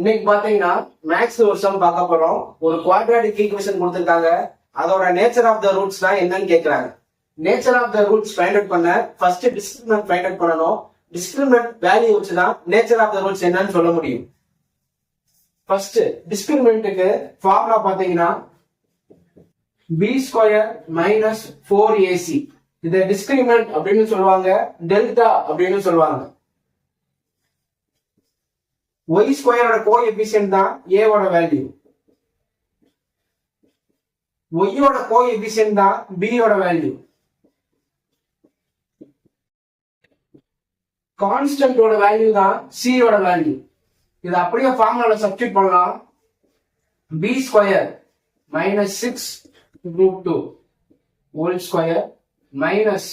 இன்னைக்கு பாத்தீங்கன்னா மேக்ஸ் வருஷம் சம் பார்க்க போறோம். ஒரு குவாட்ராடிக் ஈக்குவேஷன் கொடுத்திருக்காங்க. அதோட நேச்சர் ஆஃப் த ரூட்ஸ் தான் என்னன்னு கேக்குறாங்க. Nature of the roots find out பண்ண ஃபர்ஸ்ட் டிஸ்கிரிமினன்ட் ஃபைண்ட் அவுட் பண்ணணும். டிஸ்கிரிமினன்ட் வேல்யூ வச்சு தான் நேச்சர் ஆஃப் த ரூட்ஸ் என்னன்னு சொல்ல முடியும். ஃபர்ஸ்ட் டிஸ்கிரிமினன்ட்டுக்கு ஃபார்முலா பாத்தீங்கன்னா b square minus four a c இதை டிஸ்கிரிமினன்ட் அப்படின்னு சொல்லுவாங்க டெல்டா அப்படின்னு சொல்லுவாங்க. ஒய் ஸ்கொயரோட கோ எபிசியன்ட் தான் ஏவோட வேல்யூ ஒய்யோட கோ எபிசியன்ட் தான் பியோட வேல்யூ கான்ஸ்டன்டோட வேல்யூ தான் சியோட வேல்யூ இது அப்படியே ஃபார்முலால சப்ஸ்டிட் பண்ணலாம். B square minus six root two whole square minus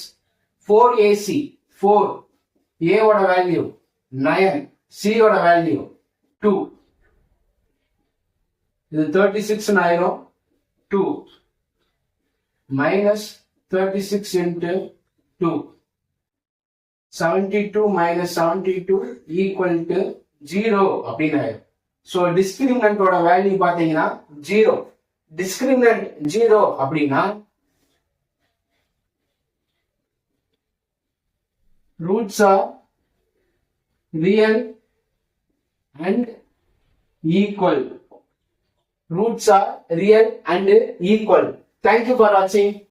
four a c four ஏவோட வேல்யூ நயன் சியோட வேல்யூ டூ இது தேர்ட்டி சிக்ஸ் ஆயிரும் two minus thirty six into two seventy two minus seventy two equal to zero அப்படின்னு ஆயிரும் so டிஸ்கிரிமினண்டோட value பார்த்தீங்கன்னா zero discriminant zero அப்படின்னா roots are real and equal. Roots are real and equal. Thank you for watching.